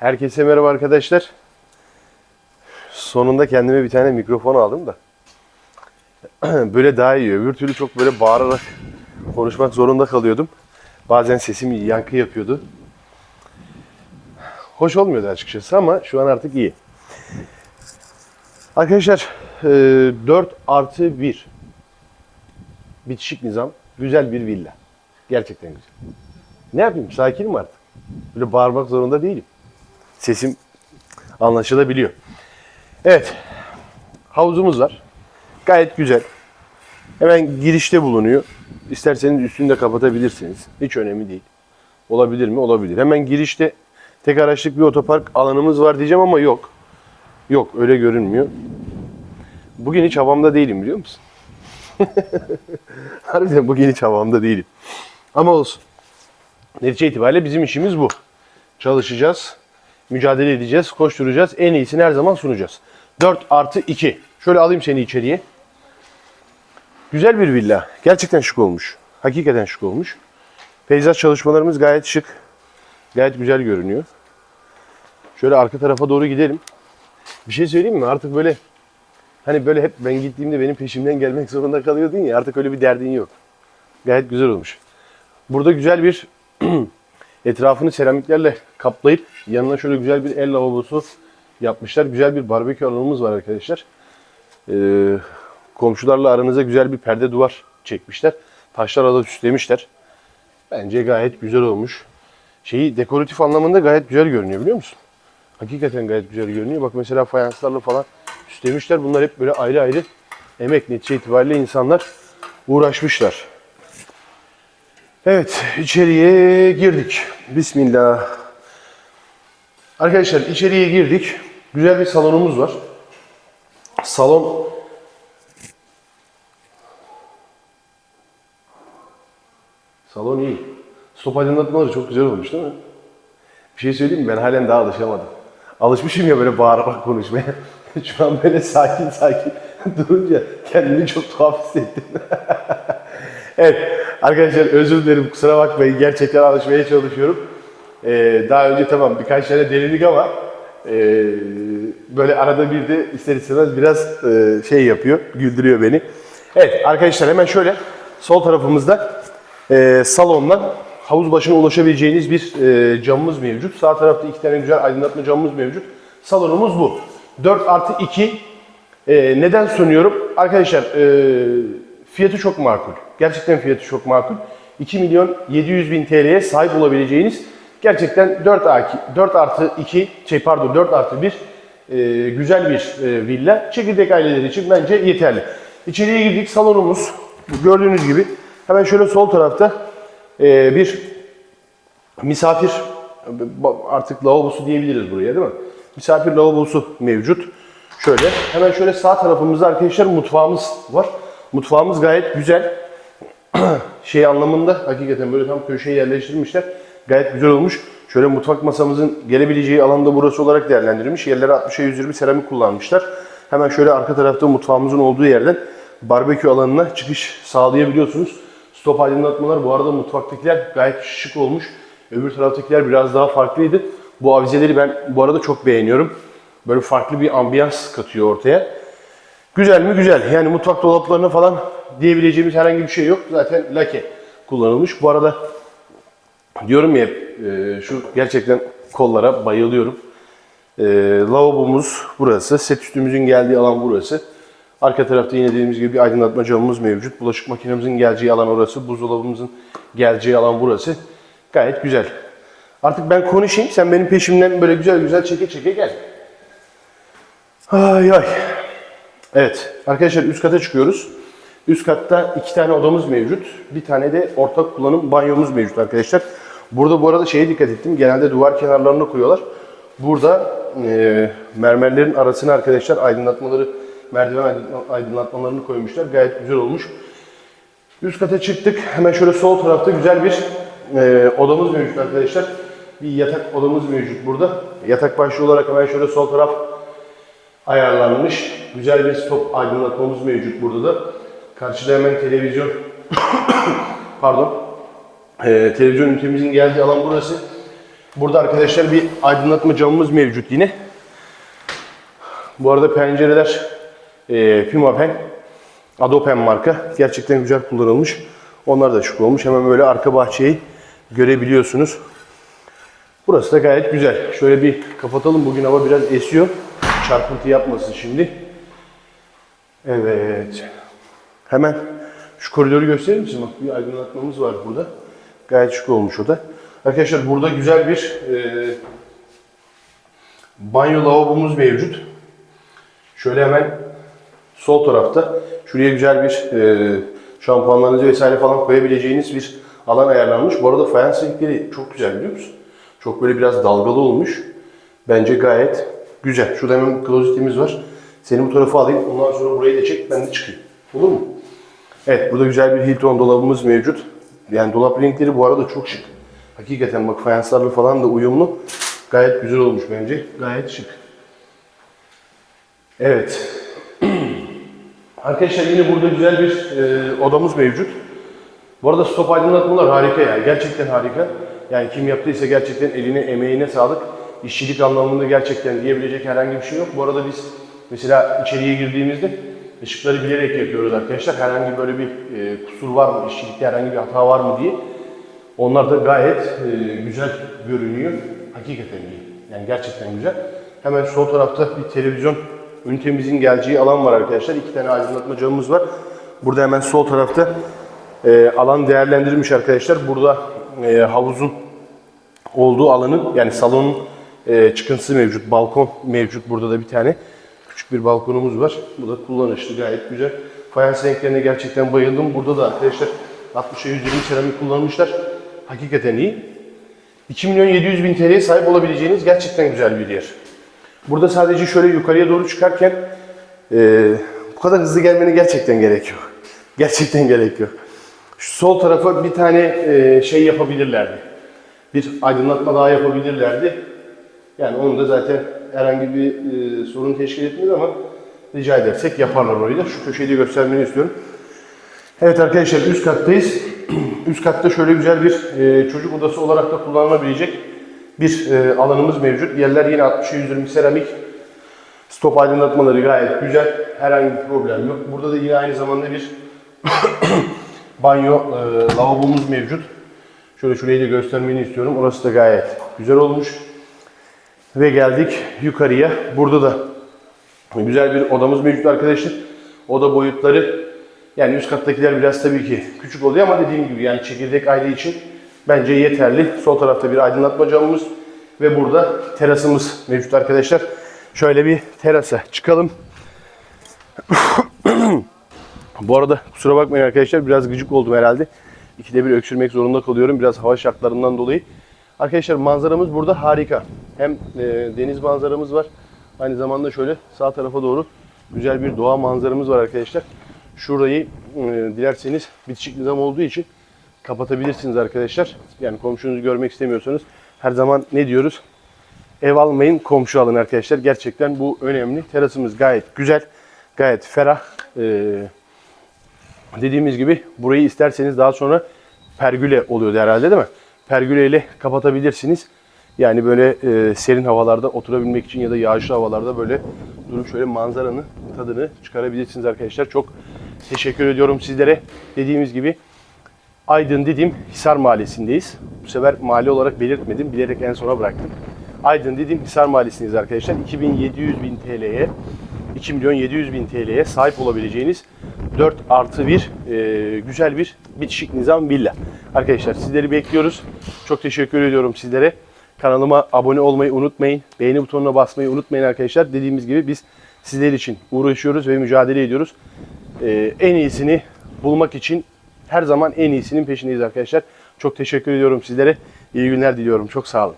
Herkese merhaba arkadaşlar. Sonunda kendime bir tane mikrofon aldım da. böyle daha iyi. Öbür türlü çok böyle bağırarak konuşmak zorunda kalıyordum. Bazen sesim yankı yapıyordu. Hoş olmuyordu açıkçası ama şu an artık iyi. Arkadaşlar e, 4 artı 1 bitişik nizam. Güzel bir villa. Gerçekten güzel. Ne yapayım? Sakinim artık. Böyle bağırmak zorunda değilim. Sesim anlaşılabiliyor. Evet. Havuzumuz var. Gayet güzel. Hemen girişte bulunuyor. İsterseniz üstünü de kapatabilirsiniz. Hiç önemli değil. Olabilir mi? Olabilir. Hemen girişte tek araçlık bir otopark alanımız var diyeceğim ama yok. Yok öyle görünmüyor. Bugün hiç havamda değilim biliyor musun? Harbiden bugün hiç havamda değilim. Ama olsun. Netice itibariyle bizim işimiz bu. Çalışacağız, mücadele edeceğiz, koşturacağız. En iyisini her zaman sunacağız. 4 artı 2. Şöyle alayım seni içeriye. Güzel bir villa. Gerçekten şık olmuş. Hakikaten şık olmuş. Peyzaj çalışmalarımız gayet şık. Gayet güzel görünüyor. Şöyle arka tarafa doğru gidelim. Bir şey söyleyeyim mi? Artık böyle hani böyle hep ben gittiğimde benim peşimden gelmek zorunda kalıyordun ya artık öyle bir derdin yok. Gayet güzel olmuş. Burada güzel bir etrafını seramiklerle kaplayıp yanına şöyle güzel bir el lavabosu yapmışlar. Güzel bir barbekü alanımız var arkadaşlar. Ee, komşularla aranıza güzel bir perde duvar çekmişler. Taşlarla da süslemişler. Bence gayet güzel olmuş. Şeyi dekoratif anlamında gayet güzel görünüyor biliyor musun? Hakikaten gayet güzel görünüyor. Bak mesela fayanslarla falan süslemişler. Bunlar hep böyle ayrı ayrı emek netice itibariyle insanlar uğraşmışlar. Evet, içeriye girdik. Bismillah. Arkadaşlar içeriye girdik. Güzel bir salonumuz var. Salon Salon iyi. Stop aydınlatmaları çok güzel olmuş değil mi? Bir şey söyleyeyim mi? Ben halen daha alışamadım. Alışmışım ya böyle bağırarak konuşmaya. Şu an böyle sakin sakin durunca kendimi çok tuhaf hissettim. evet arkadaşlar özür dilerim kusura bakmayın. Gerçekten alışmaya çalışıyorum. Ee, daha önce tamam birkaç tane denedik ama e, böyle arada bir de ister istemez biraz e, şey yapıyor, güldürüyor beni. Evet arkadaşlar hemen şöyle sol tarafımızda e, salondan havuz başına ulaşabileceğiniz bir e, camımız mevcut. Sağ tarafta iki tane güzel aydınlatma camımız mevcut. Salonumuz bu. 4 artı 2 e, neden sunuyorum? Arkadaşlar e, fiyatı çok makul. Gerçekten fiyatı çok makul. 2 milyon 700 bin TL'ye sahip olabileceğiniz gerçekten 4, artı 4 artı 2 şey pardon 4 artı 1 e, güzel bir e, villa. Çekirdek aileleri için bence yeterli. İçeriye girdik salonumuz gördüğünüz gibi hemen şöyle sol tarafta e, bir misafir artık lavabosu diyebiliriz buraya değil mi? Misafir lavabosu mevcut. Şöyle hemen şöyle sağ tarafımızda arkadaşlar mutfağımız var. Mutfağımız gayet güzel. şey anlamında hakikaten böyle tam köşeye yerleştirmişler. Gayet güzel olmuş. Şöyle mutfak masamızın gelebileceği alanda burası olarak değerlendirilmiş. Yerlere 60'a 120 seramik kullanmışlar. Hemen şöyle arka tarafta mutfağımızın olduğu yerden barbekü alanına çıkış sağlayabiliyorsunuz. Stop aydınlatmalar bu arada mutfaktakiler gayet şık olmuş. Öbür taraftakiler biraz daha farklıydı. Bu avizeleri ben bu arada çok beğeniyorum. Böyle farklı bir ambiyans katıyor ortaya. Güzel mi? Güzel. Yani mutfak dolaplarına falan diyebileceğimiz herhangi bir şey yok. Zaten lake kullanılmış. Bu arada diyorum ya e, şu gerçekten kollara bayılıyorum. E, lavabomuz burası. Set üstümüzün geldiği alan burası. Arka tarafta yine dediğimiz gibi bir aydınlatma camımız mevcut. Bulaşık makinemizin geleceği alan orası. Buzdolabımızın geleceği alan burası. Gayet güzel. Artık ben konuşayım. Sen benim peşimden böyle güzel güzel çeke çeke gel. Ay ay. Evet. Arkadaşlar üst kata çıkıyoruz. Üst katta iki tane odamız mevcut. Bir tane de ortak kullanım banyomuz mevcut arkadaşlar. Burada bu arada şeye dikkat ettim. Genelde duvar kenarlarına koyuyorlar. Burada e, mermerlerin arasına arkadaşlar aydınlatmaları, merdiven aydınlatmalarını koymuşlar. Gayet güzel olmuş. Üst kata çıktık. Hemen şöyle sol tarafta güzel bir e, odamız mevcut arkadaşlar. Bir yatak odamız mevcut burada. Yatak başlığı olarak hemen şöyle sol taraf ayarlanmış. Güzel bir stop aydınlatmamız mevcut burada da. Karşıda hemen televizyon pardon. Ee, televizyon ünitemizin geldiği alan burası. Burada arkadaşlar bir aydınlatma camımız mevcut yine. Bu arada pencereler e, Pimapen, Adopen marka. Gerçekten güzel kullanılmış. Onlar da şık olmuş. Hemen böyle arka bahçeyi görebiliyorsunuz. Burası da gayet güzel. Şöyle bir kapatalım. Bugün hava biraz esiyor. Çarpıntı yapmasın şimdi. Evet. Hemen şu koridoru gösterir misin? Bak bir aydınlatmamız var burada. Gayet şık olmuş o da. Arkadaşlar burada güzel bir e, banyo lavabomuz mevcut. Şöyle hemen sol tarafta şuraya güzel bir e, şampuanlarınızı vesaire falan koyabileceğiniz bir alan ayarlanmış. Bu arada fayans renkleri çok güzel biliyor musun? Çok böyle biraz dalgalı olmuş. Bence gayet güzel. Şurada hemen klozetimiz var. Seni bu tarafa alayım. Ondan sonra burayı da çek. Ben de çıkayım. Olur mu? Evet. Burada güzel bir Hilton dolabımız mevcut. Yani dolap renkleri bu arada çok şık. Hakikaten bak fayanslarla falan da uyumlu. Gayet güzel olmuş bence. Gayet şık. Evet. Arkadaşlar yine burada güzel bir e, odamız mevcut. Bu arada stop aydınlatmalar harika ya. Gerçekten harika. Yani kim yaptıysa gerçekten eline, emeğine sağlık. İşçilik anlamında gerçekten diyebilecek herhangi bir şey yok. Bu arada biz mesela içeriye girdiğimizde ışıkları bilerek yapıyoruz arkadaşlar. Herhangi böyle bir e, kusur var mı, işçilikte herhangi bir hata var mı diye. Onlar da gayet e, güzel görünüyor. Hakikaten iyi. Yani gerçekten güzel. Hemen sol tarafta bir televizyon ünitemizin geleceği alan var arkadaşlar. İki tane aydınlatma camımız var. Burada hemen sol tarafta e, alan değerlendirilmiş arkadaşlar. Burada e, havuzun olduğu alanın yani salonun e, çıkıntısı mevcut. Balkon mevcut. Burada da bir tane küçük bir balkonumuz var. Bu da kullanışlı gayet güzel. Fayans renklerine gerçekten bayıldım. Burada da arkadaşlar 60'a 120 seramik kullanmışlar. Hakikaten iyi. 2 milyon 700 bin TL'ye sahip olabileceğiniz gerçekten güzel bir yer. Burada sadece şöyle yukarıya doğru çıkarken e, bu kadar hızlı gelmeni gerçekten gerek yok. Gerçekten gerek yok. Şu sol tarafa bir tane e, şey yapabilirlerdi. Bir aydınlatma daha yapabilirlerdi. Yani onu da zaten herhangi bir e, sorun teşkil etmez ama rica edersek yaparlar orayı da. Şu köşeyi de göstermeni istiyorum. Evet arkadaşlar üst kattayız. üst katta şöyle güzel bir e, çocuk odası olarak da kullanılabilecek bir e, alanımız mevcut. Yerler yine 60'a 120 seramik. Stop aydınlatmaları gayet güzel. Herhangi bir problem yok. Burada da yine aynı zamanda bir banyo e, lavabomuz mevcut. Şöyle şurayı da göstermeni istiyorum. Orası da gayet güzel olmuş. Ve geldik yukarıya. Burada da güzel bir odamız mevcut arkadaşlar. Oda boyutları yani üst kattakiler biraz tabii ki küçük oluyor ama dediğim gibi yani çekirdek aile için bence yeterli. Sol tarafta bir aydınlatma camımız ve burada terasımız mevcut arkadaşlar. Şöyle bir terasa çıkalım. Bu arada kusura bakmayın arkadaşlar biraz gıcık oldum herhalde. İkide bir öksürmek zorunda kalıyorum biraz hava şartlarından dolayı. Arkadaşlar manzaramız burada harika. Hem e, deniz manzaramız var. Aynı zamanda şöyle sağ tarafa doğru güzel bir doğa manzaramız var arkadaşlar. Şurayı e, dilerseniz bitişik nizam olduğu için kapatabilirsiniz arkadaşlar. Yani komşunuzu görmek istemiyorsanız her zaman ne diyoruz? Ev almayın, komşu alın arkadaşlar. Gerçekten bu önemli. Terasımız gayet güzel, gayet ferah. Ee, dediğimiz gibi burayı isterseniz daha sonra pergüle oluyordu herhalde değil mi? Pergüle ile kapatabilirsiniz. Yani böyle e, serin havalarda oturabilmek için ya da yağışlı havalarda böyle durup şöyle manzaranın tadını çıkarabilirsiniz arkadaşlar. Çok teşekkür ediyorum sizlere. Dediğimiz gibi Aydın Didim Hisar Mahallesi'ndeyiz. Bu sefer mahalle olarak belirtmedim. Bilerek en sona bıraktım. Aydın Didim Hisar Mahallesi'ndeyiz arkadaşlar. 2700 bin TL'ye 2 milyon 700 bin TL'ye sahip olabileceğiniz 4 artı 1 e, güzel bir bitişik nizam villa. Arkadaşlar sizleri bekliyoruz. Çok teşekkür ediyorum sizlere. Kanalıma abone olmayı unutmayın. Beğeni butonuna basmayı unutmayın arkadaşlar. Dediğimiz gibi biz sizler için uğraşıyoruz ve mücadele ediyoruz. E, en iyisini bulmak için her zaman en iyisinin peşindeyiz arkadaşlar. Çok teşekkür ediyorum sizlere. İyi günler diliyorum. Çok sağ olun.